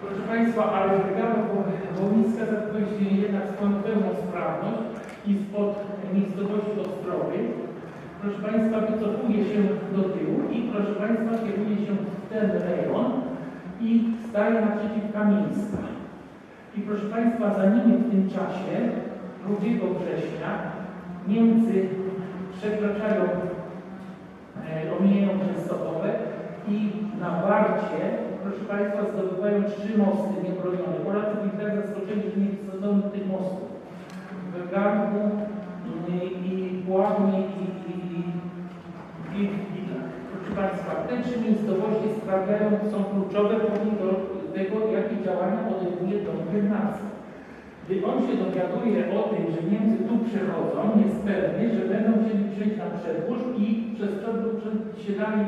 Proszę Państwa, ale brygada wołyńska zapewni jednak swoją pełną sprawność i spod miejscowości Ostrowy, proszę Państwa, wycofuje się do tyłu i proszę Państwa, kieruje się w ten rejon i staje naprzeciw Kamieńska. I proszę Państwa, za nimi w tym czasie, 2 września, Niemcy przekraczają, e, omijają Częstochowę i na Warcie, proszę Państwa, zdobywają trzy mosty niebronione. Polacy byli tak zaskoczeni, że nie wysadzą tych mostów. W Garnku i, i Puławnie i, i, i. Proszę Państwa, te trzy miejscowości sprawiają, są kluczowe do tego, jakie działania podejmuje dom Gymnazjum. Gdy on się dowiaduje o tym, że Niemcy tu przechodzą, jest pewny, że będą chcieli przejść na Przedwórz i przez Przedwórz siadali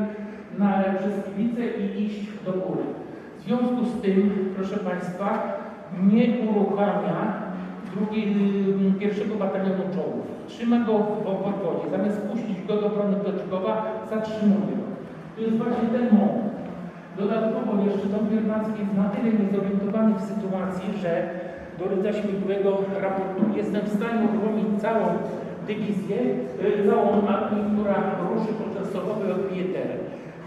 na, przez Kibice i iść do góry. W związku z tym, proszę Państwa, nie uruchamia drugiej, y, pierwszego batalionu czołgów. Trzyma go w obwodzie. Zamiast puścić go do obrony Piotrkowa, zatrzymuje go. To jest właśnie ten moment. Dodatkowo jeszcze Dom Biernacki jest na tyle niezorientowany w sytuacji, że do rydza śmigłego raportuje, jestem w stanie uruchomić całą dywizję, y, całą armię, która ruszy po Częstochowie odbije teren.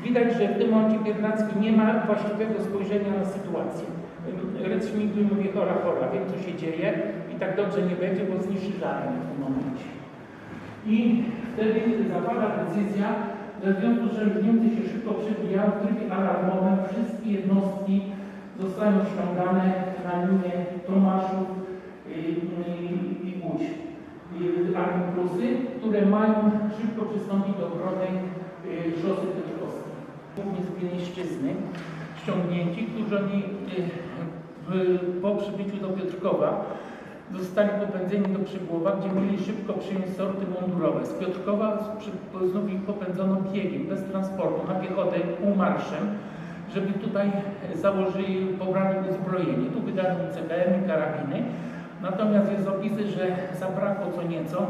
Widać, że w tym momencie Biernacki nie ma właściwego spojrzenia na sytuację. Y, Rydz śmigły mówi chora, chora, wiem co się dzieje i tak dobrze nie będzie, bo zniszczy armię w tym momencie. I wtedy zapada decyzja, że w związku z czym Niemcy się szybko przebijają w trybie alarmowym, wszystkie jednostki zostają ściągane na linię Tomaszów i, Łódź. Armii Prusy, które mają szybko przystąpić do obrony y, szosy Piotrkowskiej. Głównie z Pieniszczyzny ściągnięci, którzy oni y, po przybyciu do Piotrkowa zostali popędzeni do Przygłowa, gdzie mieli szybko przyjąć sorty mundurowe. Z Piotrkowa znów ich popędzono biegiem, bez transportu, na piechotę, półmarszem, żeby tutaj założyli, pobrali uzbrojenie. Tu wydano CBM i karabiny. Natomiast jest opisy, że zabrakło co nieco.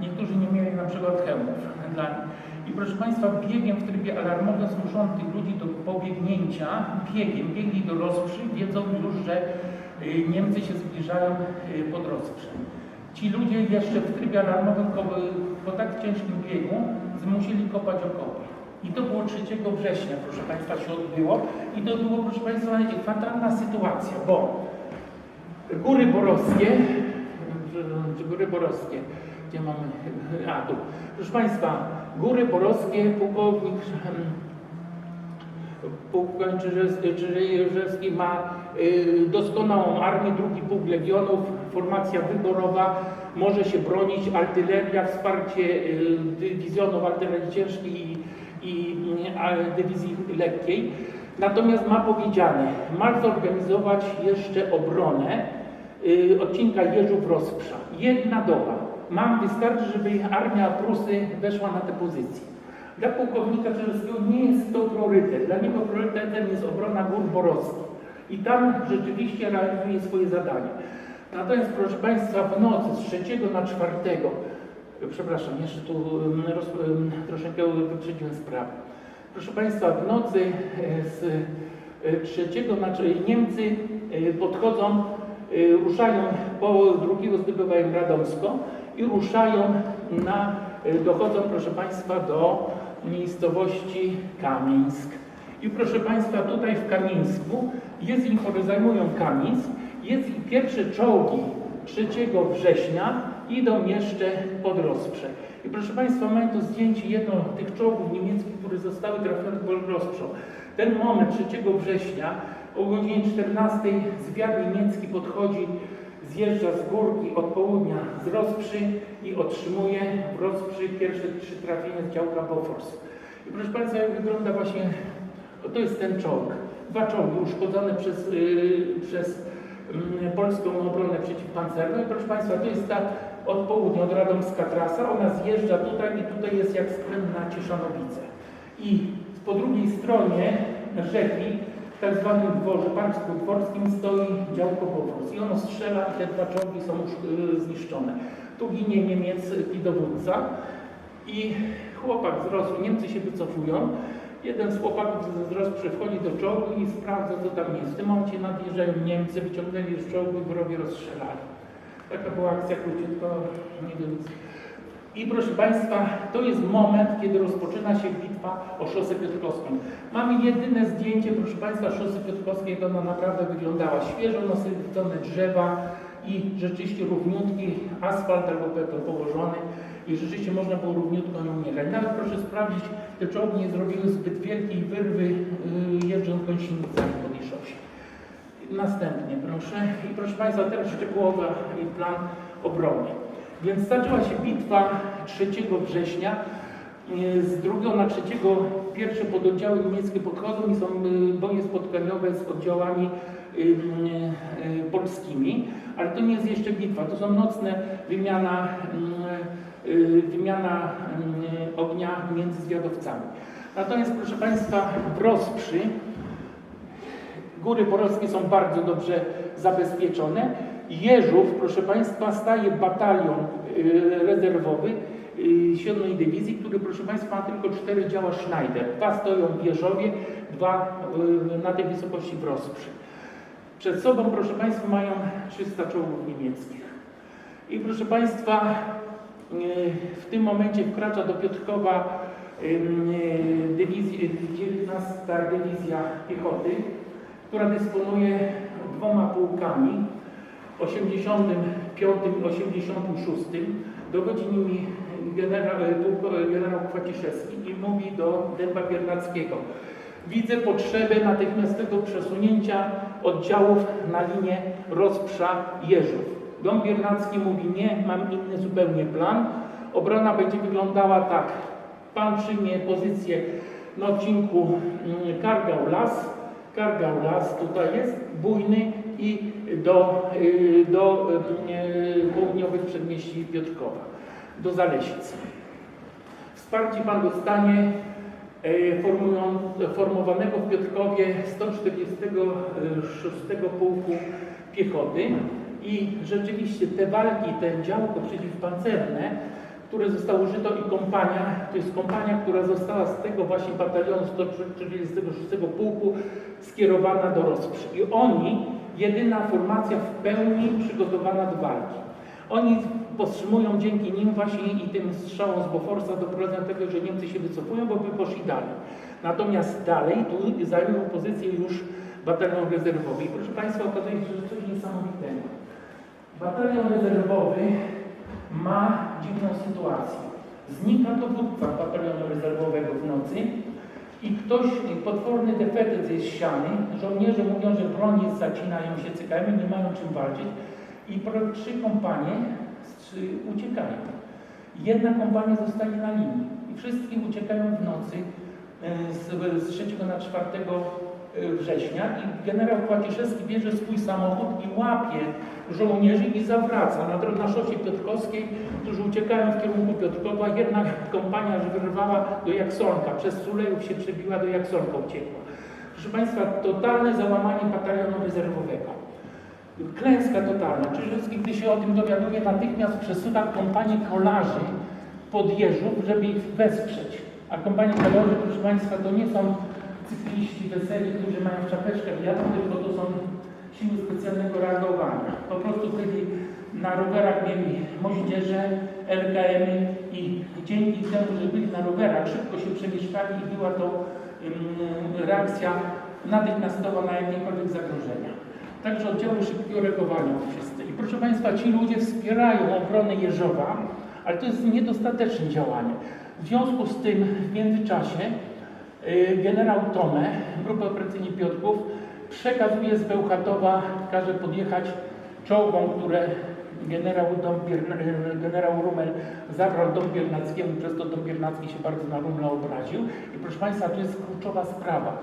Niektórzy nie mieli na przykład hełmów dla nich. I proszę Państwa, biegiem w trybie alarmowym zmuszono tych ludzi do pobiegnięcia, biegiem, biegli do rozprzy, wiedząc już, że y, Niemcy się zbliżają y, pod rozprzę. Ci ludzie jeszcze w trybie alarmowym po tak ciężkim biegu zmusili kopać okopy. I to było 3 września, proszę Państwa, się odbyło. I to było, proszę Państwa, fatalna sytuacja, bo Góry Borowskie, Góry Borowskie, gdzie mamy, a tu, proszę Państwa, Góry Borowskie, pułkownik, pułkownik Czyżewski, ma y, doskonałą armię, drugi pułk legionów, formacja wyborowa, może się bronić, artyleria, wsparcie y, dywizjonów artylerii ciężkiej i, i dywizji lekkiej. Natomiast ma powiedziane, ma zorganizować jeszcze obronę y, odcinka Jeżów-Rozprza. Jedna doba. Mam wystarczy, żeby armia Prusy weszła na tę pozycję. Dla pułkownika Czerskiego nie jest to priorytet. Dla niego priorytetem jest obrona gór borowskich. I tam rzeczywiście realizuje swoje zadanie. Natomiast proszę Państwa, w nocy z 3 na 4, przepraszam, jeszcze tu ym, roz, ym, troszeczkę wyprzedziłem sprawę. Proszę Państwa, w nocy e, z e, trzeciego, znaczy Niemcy e, podchodzą, e, ruszają, po drugiego zdobywają Radomsko i ruszają na, e, dochodzą proszę Państwa do miejscowości Kamieńsk. I proszę Państwa, tutaj w Kamieńsku jest zajmują Kamieńsk, jest i pierwsze czołgi 3 września idą jeszcze pod rozprze. I proszę Państwa, mamy tu zdjęcie jedno tych czołgów niemieckich, które zostały trafione pod rozprzą. Ten moment 3 września o godzinie 14 zwiad niemiecki podchodzi, zjeżdża z górki od południa z rozprzy i otrzymuje w rozprzy pierwsze trzy trafienia z działka Bofors. I proszę Państwa, jak wygląda właśnie, to jest ten czołg. Dwa czołgi uszkodzone przez, yy, przez mm, polską obronę przeciwpancerną. I proszę Państwa, to jest ta od południa, od Radomska trasa. Ona zjeżdża tutaj i tutaj jest jak skręt na Cieszanowice. I po drugiej stronie rzeki, tak zwanym dworze pańsko-dworskim stoi działko Bofors. I ono strzela te dwa czołgi są już yy, zniszczone. Tu ginie niemiecki dowódca i chłopak wzrosły, Niemcy się wycofują Jeden z chłopaków z Rozprzy wchodzi do czołgu i sprawdza, co tam jest. W tym momencie nadjeżdżają Niemcy, wyciągnęli z czołgu i wrogie rozstrzelali. Taka była akcja króciutko, nie wiem. I proszę Państwa, to jest moment, kiedy rozpoczyna się bitwa o szosę piotrkowską. Mamy jedyne zdjęcie, proszę Państwa, szosy piotrkowskiej, jak ona naprawdę wyglądała. Świeżo nasycone drzewa i rzeczywiście równiutki asfalt albo beton położony i rzeczywiście można było równiutko nią jechać. Nawet proszę sprawdzić, te czołgi nie zrobiły zbyt wielkiej wyrwy yy, jeżdżąc gąsienicami po tej szosie. Następnie proszę. I proszę Państwa, teraz szczegółowy plan obrony. Więc zaczęła się bitwa 3 września. E, Z 2 na 3 pierwsze pododdziały niemieckie podchodzą i są e, boje spotkaniowe z oddziałami e, polskimi, ale to nie jest jeszcze bitwa, to są nocne wymiana, wymiana ognia między zwiadowcami. Natomiast proszę Państwa, w Rozprzy Góry Porowskie są bardzo dobrze zabezpieczone. Jeżów, proszę Państwa, staje batalion y, rezerwowy y, 7 Dywizji, który, proszę Państwa, ma tylko cztery działa Schneider. Dwa stoją w Jeżowie, dwa y, na tej wysokości w Rozprzy. Przed sobą, proszę Państwa, mają 300 czołgów niemieckich. I proszę Państwa, w tym momencie wkracza do Piotrkowa dywizji, 19 Dywizja Piechoty, która dysponuje dwoma pułkami, 85 i 86. Dowodzi nimi generał, pułk- generał Kwaciszewski i mówi do Dęba Biernackiego. Widzę potrzebę natychmiastowego przesunięcia oddziałów na linię Rozprza-Jeżów. Dom Biernacki mówi nie, mam inny zupełnie plan. Obrona będzie wyglądała tak. Pan przyjmie pozycję na odcinku mm, Kargał-Las, Kargał Las tutaj jest, bujny i do, y, do y, południowych przedmieści Piotrkowa, do Zalesic. Wsparcie Pan dostanie formowanego w Piotrkowie 146 Pułku Piechoty i rzeczywiście te walki, te działko przeciwpancerne, które zostało użyto i kompania, to jest kompania, która została z tego właśnie batalionu 146 Pułku skierowana do Rozprzy. I oni, jedyna formacja w pełni przygotowana do walki. Oni powstrzymują dzięki nim właśnie i tym strzałom z Boforsa doprowadzą do tego, że Niemcy się wycofują, bo by poszli dalej. Natomiast dalej tu zajmują pozycję już batalion rezerwowy. I proszę Państwa, okazuje się, że coś niesamowitego. Batalion rezerwowy ma dziwną sytuację. Znika dowódca batalionu rezerwowego w nocy i ktoś, potworny defetyt jest siany, żołnierze mówią, że broń zacinają się, cykają i nie mają czym walczyć i trzy kompanie strzy- uciekają. Jedna kompania zostaje na linii i wszystkie uciekają w nocy e, z, z 3 na 4 września i generał Kłaciszewski bierze swój samochód i łapie żołnierzy i zawraca na, na szosie Piotrkowskiej, którzy uciekają w kierunku Piotrkowa. Jedna kompania wyrwała do Jaksonka, przez Sulejów się przebiła, do Jaksonka uciekła. Proszę Państwa, totalne załamanie batalionu rezerwowego. Klęska totalna. Czyżewski, gdy się o tym dowiaduje, natychmiast przesuwa kompanię kolarzy pod Jeżów, żeby ich wesprzeć. A kompanie kolarzy, proszę Państwa, to nie są cykliści weseli, którzy mają czapeczkę wiatru, tylko to są siły specjalnego reagowania. Po prostu byli na rowerach mieli moździerze, LKM-y i dzięki temu, że byli na rowerach, szybko się przemieszczali i była to ym, reakcja natychmiastowa na jakiekolwiek zagrożenia. Także oddziały szybkiego reagowania wszyscy. I proszę Państwa, ci ludzie wspierają obronę Jeżowa, ale to jest niedostateczne działanie. W związku z tym w międzyczasie y, generał Tome, grupę operacyjni Piotrków, przekazuje z Bełchatowa, każe podjechać czołgom, które generał, Dąbier, generał Rumel zabrał Dąbiernackiemu, przez to Dąbiernacki się bardzo na Rumla obraził. I proszę Państwa, to jest kluczowa sprawa.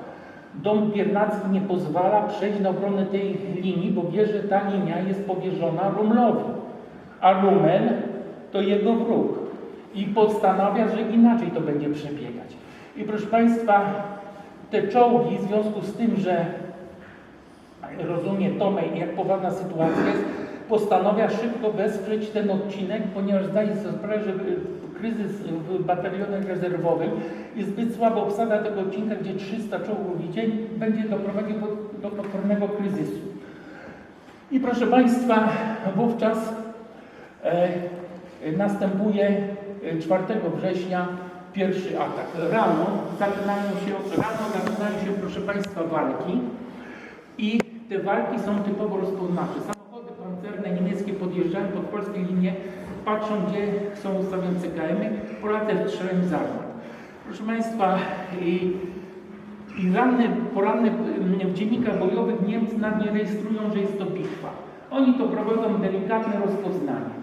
Dom Biernacki nie pozwala przejść na obronę tej linii, bo wie, że ta linia jest powierzona Rumlowi, a Rumel to jego wróg. I postanawia, że inaczej to będzie przebiegać. I proszę Państwa, te czołgi w związku z tym, że rozumie Tomej, jak poważna sytuacja jest, postanawia szybko wesprzeć ten odcinek, ponieważ zdaje sobie sprawę, że kryzys w batalionie rezerwowym i zbyt słaba obsada tego odcinka, gdzie 300 czołgów w dzień będzie doprowadził do, potwornego kryzysu. I proszę Państwa, wówczas e, następuje e, 4 września pierwszy atak. Rano zaczynają się, rano zaczynają się proszę Państwa walki i te walki są typowo rozpoznawcze. Samochody pancerne niemieckie podjeżdżają pod polskie linie, patrzą gdzie są ustawione CKM-y, Polacy strzelają z armat. Proszę Państwa, i, i ranne, poranne mm, w dziennikach bojowych Niemcy nawet nie rejestrują, że jest to bitwa. Oni to prowadzą delikatne rozpoznanie.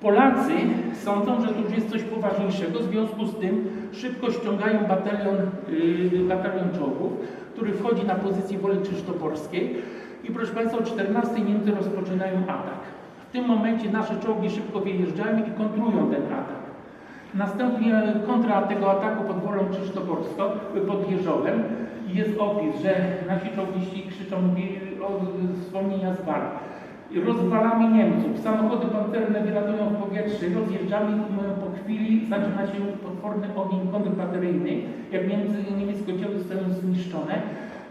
Polacy sądzą, że to już jest coś poważniejszego, w związku z tym szybko ściągają batalion, yy, batalion czołgów, który wchodzi na pozycję Woli Krzysztoporskiej i proszę Państwa o 14 Niemcy rozpoczynają atak. W tym momencie nasze czołgi szybko wyjeżdżają i kontrują ten atak. Następnie kontra tego ataku pod Wolą Krzysztoporską, pod Jeżowem jest opis, że nasi czołgiści krzyczą y, wspomnienia z walk. Rozwalamy Niemców, samochody pancerne wylatują w powietrze, rozjeżdżamy po chwili, zaczyna się potworny ogień kontrbateryjny, jak Niemcy, niemieckie oddziały zostają zniszczone,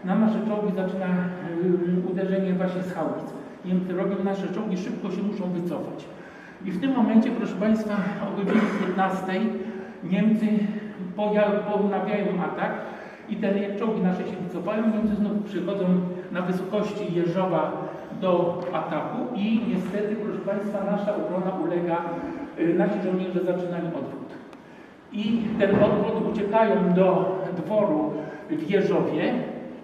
na nasze czołgi zaczyna y, uderzenie właśnie z haubic. Niemcy robią nasze czołgi, szybko się muszą wycofać. I w tym momencie, proszę Państwa, o godzinie 15 Niemcy ponawiają atak i te czołgi nasze się wycofają. Niemcy znów przychodzą na wysokości Jeżowa do ataku i niestety, proszę Państwa, nasza obrona ulega, y, nasi żołnierze zaczynają odwrót. I ten odwrót uciekają do dworu w Jeżowie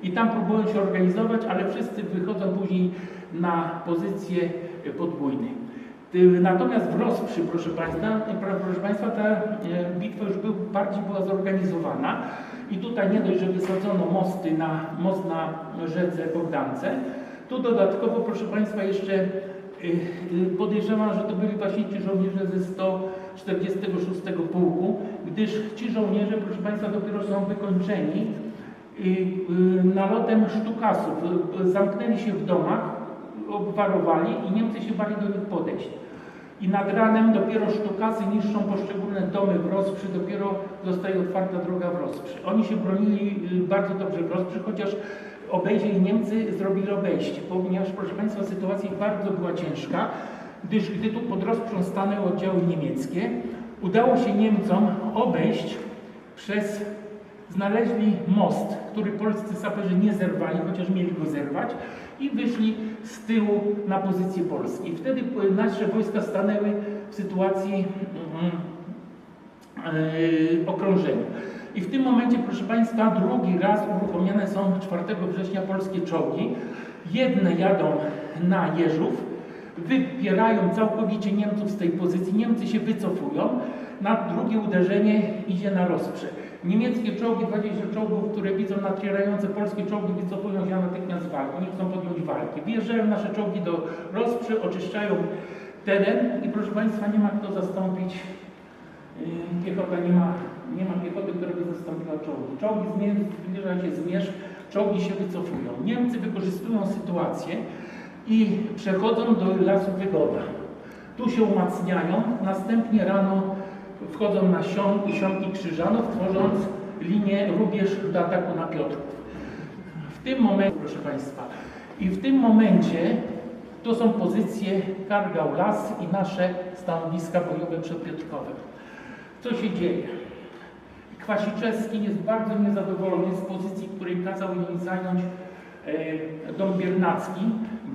i tam próbują się organizować, ale wszyscy wychodzą później na pozycję y, podwójne. Y, Natomiast w Rozprzy, proszę Państwa, pra- proszę Państwa, ta bitwa już był, bardziej była zorganizowana i tutaj nie dość, że wysadzono mosty na, most na rzece Bogdance, tu dodatkowo, proszę Państwa, jeszcze y, y, podejrzewam, że to byli właśnie ci żołnierze ze 146 pułku, gdyż ci żołnierze, proszę Państwa, dopiero są wykończeni y, y, nalotem sztukasów. Zamknęli się w domach, obwarowali i Niemcy się bali do nich podejść. I nad ranem dopiero sztukasy niszczą poszczególne domy w Rozprzy, dopiero zostaje otwarta droga w Rozprzy. Oni się bronili bardzo dobrze w Rozprzy, chociaż obejrzeli Niemcy, zrobili obejście, ponieważ proszę Państwa sytuacja bardzo była ciężka, gdyż gdy tu pod Rozprzą stanęły oddziały niemieckie, udało się Niemcom obejść przez znaleźli most, który polscy saperzy nie zerwali, chociaż mieli go zerwać i wyszli z tyłu na pozycję Polski. I wtedy nasze wojska stanęły w sytuacji e, okrążenia. I w tym momencie, proszę Państwa, drugi raz uruchomione są 4 września polskie czołgi. Jedne jadą na Jeżów, wypierają całkowicie Niemców z tej pozycji. Niemcy się wycofują. Na drugie uderzenie idzie na rozprze. Niemieckie czołgi, 20 czołgów, które widzą nacierające polskie czołgi, wycofują się natychmiast z walki. Nie chcą podjąć walki. Wjeżdżają nasze czołgi do rozprzy, oczyszczają teren i proszę Państwa, nie ma kto zastąpić Yy, Piechota nie ma, nie ma piechoty, która by zastąpiła czołgi. Czołgi zbliża się zmierzch, czołgi się wycofują. Niemcy wykorzystują sytuację i przechodzą do lasu Wygoda. Tu się umacniają, następnie rano wchodzą na Sią, Siąki Krzyżanów, tworząc linię rubież do ataku na Piotrków. W tym momencie, proszę Państwa, i w tym momencie to są pozycje Kargał Las i nasze stanowiska bojowe przed Piotrkowem. Co się dzieje? Kwasiczewski jest bardzo niezadowolony z pozycji, której kazał im zająć e, dom Biernacki,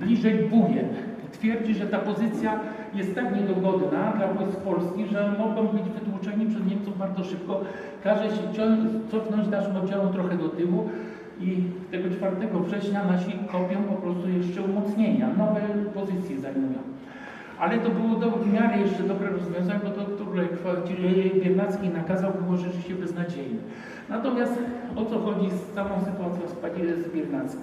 bliżej Bujen. Twierdzi, że ta pozycja jest tak niedogodna dla wojsk polskich, że mogą być wytłuczeni przez Niemców bardzo szybko. Każe się cofnąć naszym oddziałom trochę do tyłu i tego 4 września nasi kopią po prostu jeszcze umocnienia, nowe pozycje zajmują. Ale to było do, w miarę jeszcze dobre rozwiązanie, bo to, które Biernacki nakazał, było rzeczywiście beznadziejne. Natomiast o co chodzi z całą sytuacją z, z Biernackim?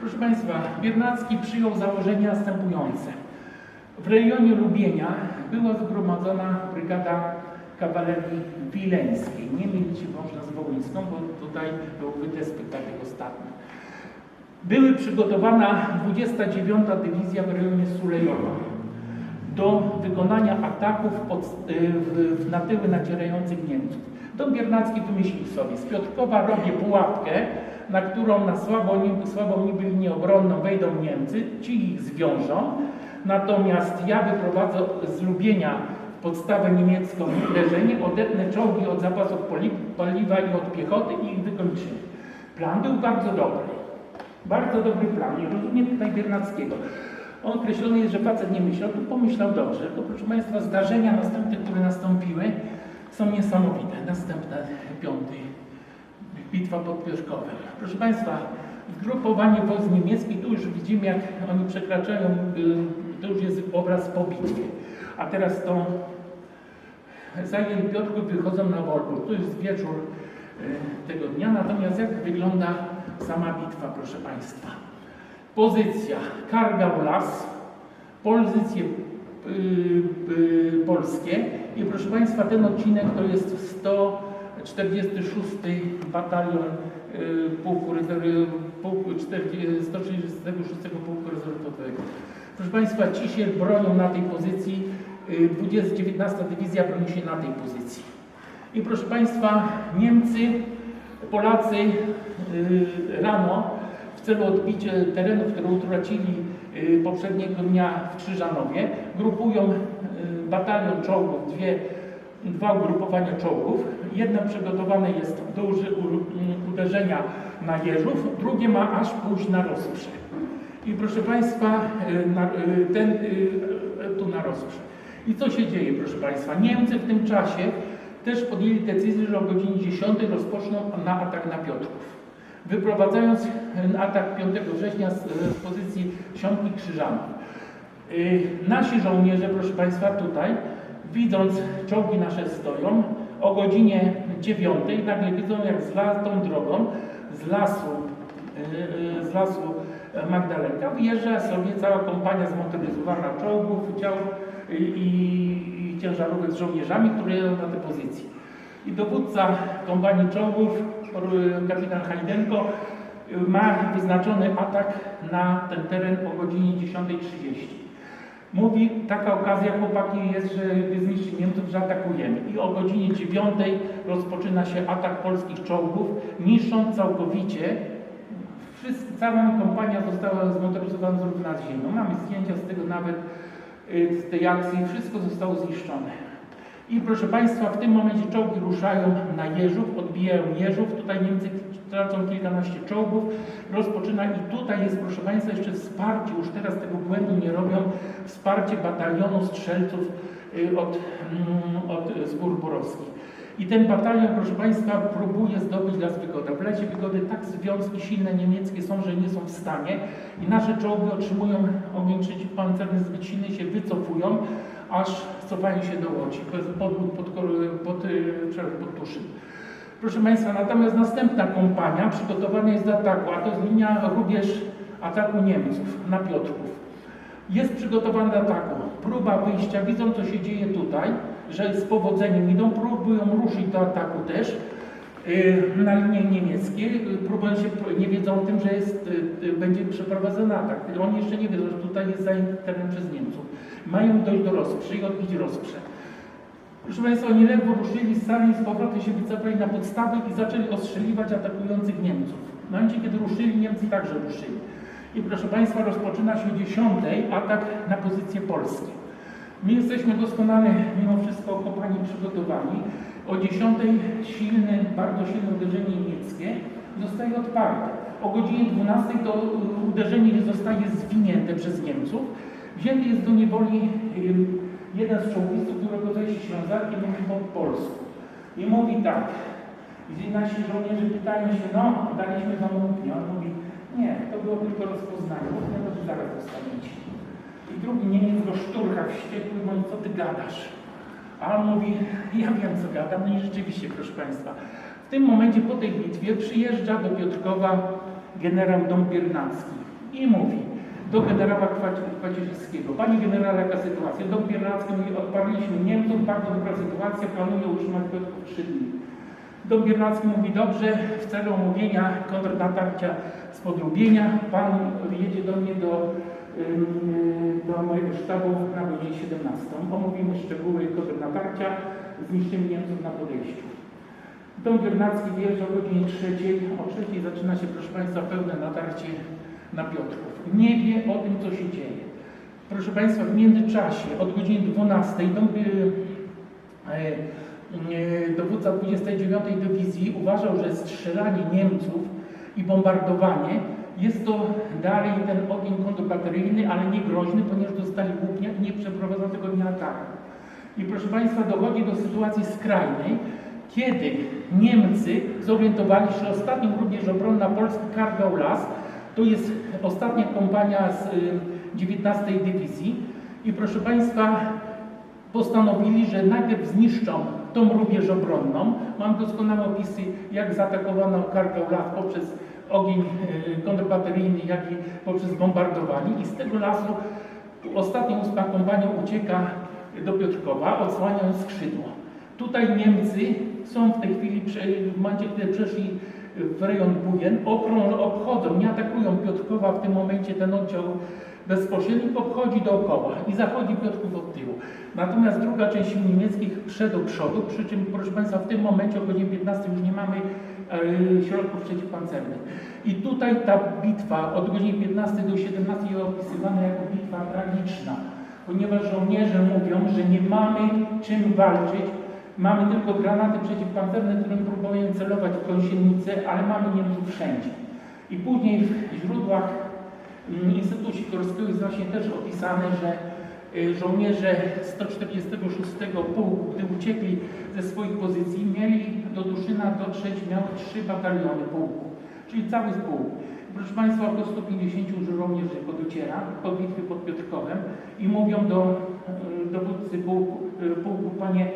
Proszę Państwa, Biernacki przyjął założenia następujące. W rejonie Lubienia była zgromadzona brygada kawalerii wileńskiej. Nie mylić można z Wołyńską, bo tutaj był wytespy takich ostatnich. Były przygotowana 29. Dywizja w rejonie Sulejowa. Do wykonania ataków pod, y, w, na tyły nacierających Niemców. Dom Biernacki wymyślił sobie, z Piotrkowa robię pułapkę, na którą na słabą, słabą niby linię obronną wejdą Niemcy, ci ich zwiążą, natomiast ja wyprowadzę z Lubienia podstawę niemiecką uderzenie, odetnę czołgi od zapasów paliwa i od piechoty i ich wykończymy. Plan był bardzo dobry. Bardzo dobry plan. Nie rozumiem tutaj Biernackiego. On określony jest, że facet nie myślał, to pomyślał dobrze. To proszę Państwa, zdarzenia następne, które nastąpiły, są niesamowite. Następne, piąty, bitwa pod Piotrkowem. Proszę Państwa, zgrupowanie wojsk niemieckich, tu już widzimy, jak oni przekraczają, y, to już jest obraz po bitwie. A teraz to zajęli Piotrków, wychodzą na Wolbur. To jest wieczór y, tego dnia, natomiast jak wygląda sama bitwa, proszę Państwa. Pozycja Kargał Las, pozycje y, y, polskie i proszę Państwa ten odcinek to jest 146 batalion y, pułku, rezerwy- pułku 40 136 pułku rezerwowego. Proszę Państwa, ci się bronią na tej pozycji, y, 20, 19 dywizja broni się na tej pozycji. I proszę Państwa, Niemcy, Polacy y, rano celu odbicia terenów, które utracili y, poprzedniego dnia w Krzyżanowie, grupują y, batalion czołgów, dwie, dwa ugrupowania czołgów. Jedno przygotowane jest do u- uderzenia na Jeżów, drugie ma aż pójść na Rozprze. I proszę Państwa, y, ten y, tu na Rozprze. I co się dzieje, proszę Państwa? Niemcy w tym czasie też podjęli decyzję, że o godzinie 10 rozpoczną na atak na Piotrków. Wyprowadzając atak 5 września z, y, z pozycji Siątki Krzyżanów. Y, Nasi żołnierze, proszę Państwa, tutaj, widząc czołgi nasze stoją, o godzinie 9 nagle widzą, jak z tą drogą, z lasu, y, z lasu e, Magdalenka wyjeżdża sobie cała kompania zmotoryzowana czołgów, dział i, i, i ciężarówek z żołnierzami, które jadą na te pozycje. I dowódca kompanii czołgów, kapitan Hajdenko, ma wyznaczony atak na ten teren o godzinie 10.30. Mówi, taka okazja chłopaki jest, że zniszczyć Niemców, że atakujemy. I o godzinie 9 rozpoczyna się atak polskich czołgów, niszcząc całkowicie. Wszyscy, cała kompania została zmotoryzowana zarówno nad ziemią. Mamy zdjęcia z tego nawet, y, z tej akcji. Wszystko zostało zniszczone. I proszę Państwa, w tym momencie czołgi ruszają na Jeżów, odbijają Jeżów. Tutaj Niemcy tracą kilkanaście czołgów. Rozpoczyna i tutaj jest, proszę Państwa, jeszcze wsparcie, już teraz tego błędu nie robią, wsparcie batalionu strzelców y, od, mm, od Borowskich. I ten batalion, proszę Państwa, próbuje zdobyć Las Wygoda. W Lesie Wygody tak związki silne niemieckie są, że nie są w stanie i nasze czołgi otrzymują ogień przeciwpancerny zbyt silny, się wycofują, aż cofają się do Łodzi, pod, pod, pod, pod, y, przepraszam, pod Tuszyn. Proszę Państwa, natomiast następna kompania przygotowana jest do ataku, a to jest linia rubież ataku Niemców na Piotrków. Jest przygotowany do ataku. Próba wyjścia, widzą co się dzieje tutaj, że z powodzeniem idą, próbują ruszyć do ataku też yy, na linie niemieckie. Próbują się, nie wiedzą o tym, że jest, yy, będzie przeprowadzony atak. Oni jeszcze nie wiedzą, że tutaj jest zajęty teren przez Niemców. Mają dojść do Rozprze i odbić Rozprze. Proszę Państwa, oni ledwo ruszyli, stali z powrotem się wycofali na podstawy i zaczęli ostrzeliwać atakujących Niemców. W momencie, kiedy ruszyli, Niemcy także ruszyli. I proszę Państwa, rozpoczyna się o 10 atak na pozycje polskie. My jesteśmy doskonale, mimo wszystko, kopani przygotowani. O 10 silne, bardzo silne uderzenie niemieckie zostaje odparte. O godzinie 12 to uderzenie zostaje zwinięte przez Niemców. Wzięty jest do niewoli jeden z czołgistów, którego zdaje się mówi po polsku. I mówi tak, gdzie nasi żołnierze pytają się, no, daliśmy wam łupnie. On mówi, nie, to było tylko rozpoznanie, łupnie to że zaraz dostaniecie. I drugi Niemiec go szturcha wściekły, mówi, co ty gadasz? A on mówi, ja wiem co gadam, no i rzeczywiście, proszę Państwa. W tym momencie po tej bitwie przyjeżdża do Piotrkowa generał Dom Biernacki i mówi do generała Kwaciszewskiego, Panie generale, jaka sytuacja? Dom Biernacki mówi, odparliśmy Niemców, bardzo dobra sytuacja, planuję utrzymać Piotrków trzy dni. Dom Biernacki mówi dobrze, w celu omówienia kontrnatarcia z podrobienia pan jedzie do mnie do, do mojego sztabu na godzinę 17. Omówimy szczegóły kontrnatarcia z niszczymi Niemców na podejściu. Dom Biernacki wjeżdża o godzinie 3. O 3 zaczyna się, proszę Państwa, pełne natarcie na Piotrków. Nie wie o tym, co się dzieje. Proszę Państwa, w międzyczasie od godziny 12 dom, y, e, e, dowódca 29 Dywizji uważał, że strzelanie Niemców i bombardowanie jest to dalej ten ogień kontrbateryjny, ale nie groźny, ponieważ dostali głupnia i nie przeprowadza tego dnia ataku. I proszę Państwa, dochodzi do sytuacji skrajnej, kiedy Niemcy zorientowali się, że ostatnią również obronna Polski Kargał Las, to jest ostatnia kompania z y, 19 Dywizji i proszę Państwa, postanowili, że najpierw zniszczą tą rubież obronną. Mam doskonałe opisy, jak zaatakowano Kargał Las poprzez ogień y, kontrbateryjny, jak i poprzez bombardowanie i z tego lasu ostatnia ósma kompania ucieka do Piotrkowa, odsłaniając skrzydło. Tutaj Niemcy są w tej chwili, w momencie, kiedy przeszli w rejon Bujen, okrą- obchodzą, nie atakują Piotrkowa w tym momencie ten oddział bezpośredni, obchodzi dookoła i zachodzi Piotrków od tyłu. Natomiast druga część sił niemieckich przed do przodu, przy czym proszę Państwa w tym momencie o godzinie 15 już nie mamy e, środków przeciwpancernych. I tutaj ta bitwa od godziny 15 do 17 jest opisywana jako bitwa tragiczna, ponieważ żołnierze mówią, że nie mamy czym walczyć, mamy tylko granaty przeciwpancerne, którym próbują celować w gąsienicę, ale mamy Niemców wszędzie. I później w źródłach mm, Instytutu Sikorskiego jest właśnie też opisane, że y, żołnierze 146 pułku, gdy uciekli ze swoich pozycji, mieli do Duszyna dotrzeć, miały trzy bataliony pułku, czyli cały pułk. Proszę Państwa, około 150 żołnierzy podociera po bitwie pod Piotrkowem i mówią do y, dowódcy pułku, y, pułku panie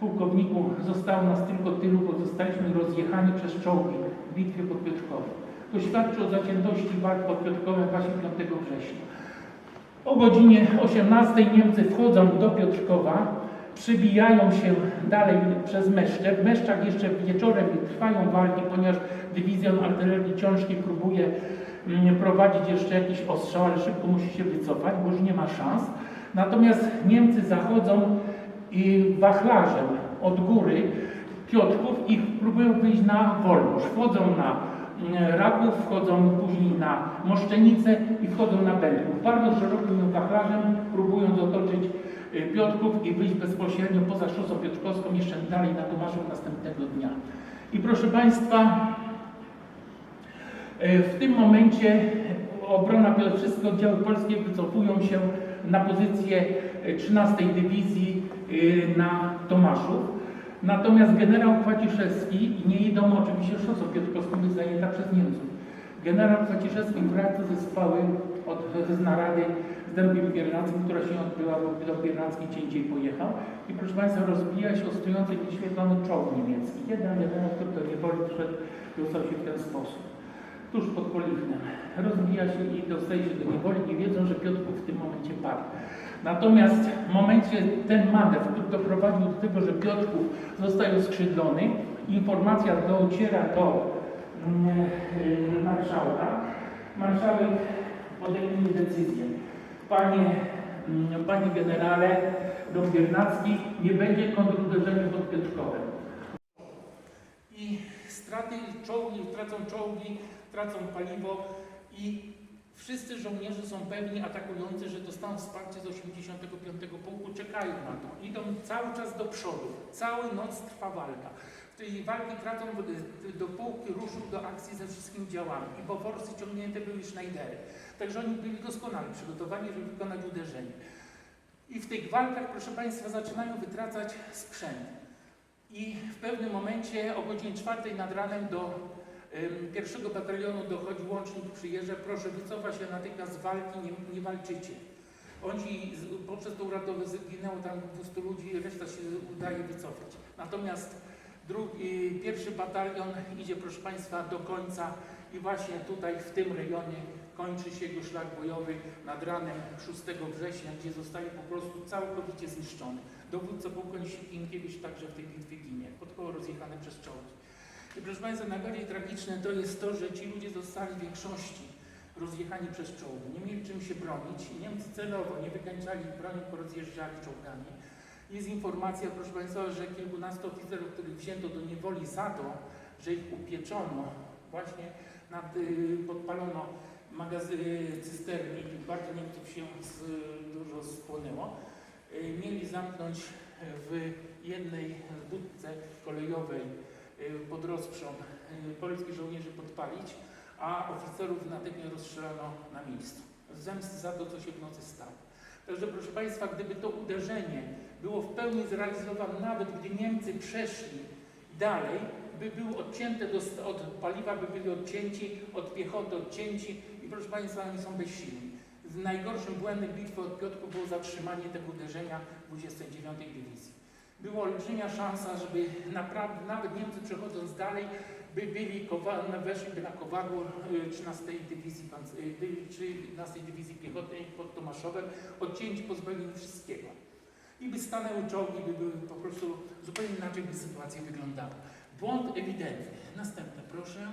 pułkowniku, zostało nas tylko tylu, bo zostaliśmy rozjechani przez czołgi w bitwie pod Piotrkowem. To świadczy o zaciętości walk pod Piotrkowem właśnie 5 września. O godzinie 18 Niemcy wchodzą do Piotrkowa, przebijają się dalej przez Meszcze. W Meszczach jeszcze wieczorem trwają walki, ponieważ dywizjon artylerii ciężkiej próbuje mm, prowadzić jeszcze jakiś ostrzał, ale szybko musi się wycofać, bo już nie ma szans. Natomiast Niemcy zachodzą i wachlarzem od góry Piotrków i próbują wyjść na wolność. Wchodzą na mm, Raków, wchodzą później na Moszczenicę i wchodzą na Będków. Bardzo szerokim wachlarzem próbując otoczyć y, Piotrków i wyjść bezpośrednio poza szosą piotrkowską jeszcze dalej na Tomaszów następnego dnia. I proszę Państwa, y, w tym momencie obrona, wszystkie oddziały polskie wycofują się na pozycję y, 13 Dywizji y, na Tomaszów. Natomiast generał Kwaciszewski, nie idą oczywiście szosą piotrkowską jest zajęta przez Niemców. Generał Kwaciszewski wraca ze spały od z narady z Dębiem Biernackim, która się odbyła, bo Dąb Biernacki indziej pojechał. I proszę Państwa, rozbija się ostrujący nieświetlony czołg niemiecki. Jeden jedyny, który do niewoli wszedł, dostał się w ten sposób. Tuż pod Polichnem. Rozbija się i dostaje się do niewoli, nie wiedzą, że Piotrków w tym momencie padł. Natomiast w momencie ten manewr, który doprowadził do tego, że Piotrków zostaje oskrzydlony, informacja dociera do mm, y, marszałka. Marszałek podejmuje decyzję. Panie, mm, panie generale Dom Biernacki, nie będzie kontruderzenia pod Piotrkowem. I straty czołgi, tracą czołgi, tracą paliwo i wszyscy żołnierze są pewni atakujący, że dostaną wsparcie z 85 pułku, czekają na to. Idą cały czas do przodu, całą noc trwa walka. W tej walki tracą do pułki ruszył do akcji ze wszystkimi działami i po forsy ciągnięte były Schneidery. Także oni byli doskonale przygotowani, żeby wykonać uderzenie. I w tych walkach, proszę Państwa, zaczynają wytracać sprzęt. I w pewnym momencie o godzinie czwartej nad ranem do pierwszego batalionu dochodzi łącznik, przyjeżdża, proszę wycofać się natychmiast z walki, nie, nie walczycie. Oni poprzez tą ratowę zginęło tam 200 ludzi, reszta się udaje wycofać. Natomiast drugi, pierwszy batalion idzie, proszę Państwa, do końca i właśnie tutaj w tym rejonie kończy się jego szlak bojowy nad ranem 6 września, gdzie zostaje po prostu całkowicie zniszczony. Dowódca pułkownik Sienkiewicz także w tej bitwie ginie, podkoło rozjechane przez czołgi. I proszę Państwa, najbardziej tragiczne to jest to, że ci ludzie zostali w większości rozjechani przez czołgi. Nie mieli czym się bronić i Niemcy celowo nie wykańczali broni, porozjeżdżali czołgami. Jest informacja, proszę Państwa, że kilkunastu oficerów, których wzięto do niewoli za to, że ich upieczono, właśnie nad, y, podpalono magazyny, cysterni bardzo Niemców się z, dużo spłonęło. Y, Mieli zamknąć w jednej budce kolejowej pod rozprzą y, polskich żołnierzy podpalić, a oficerów natychmiast rozstrzelano na miejscu. Zemsty za to, co się w nocy stało. Także proszę Państwa, gdyby to uderzenie było w pełni zrealizowane, nawet gdy Niemcy przeszli dalej, by były odcięte do, od paliwa, by byli odcięci, od piechoty odcięci i proszę Państwa, oni są bezsilni. Najgorszym błędem bitwy od Piotrków było zatrzymanie tego uderzenia 29 Dywizji. Była olbrzymia szansa, żeby naprawdę, nawet Niemcy przechodząc dalej, by byli, weszliby na kowadło y, 13 Dywizji, panc- y, dy- 13 Dywizji Piechotnej pod Tomaszowem, odcięci, pozbawieni wszystkiego. I by stanęły czołgi, by były po prostu zupełnie inaczej by sytuacja wyglądała. Błąd ewidentny. Następne proszę.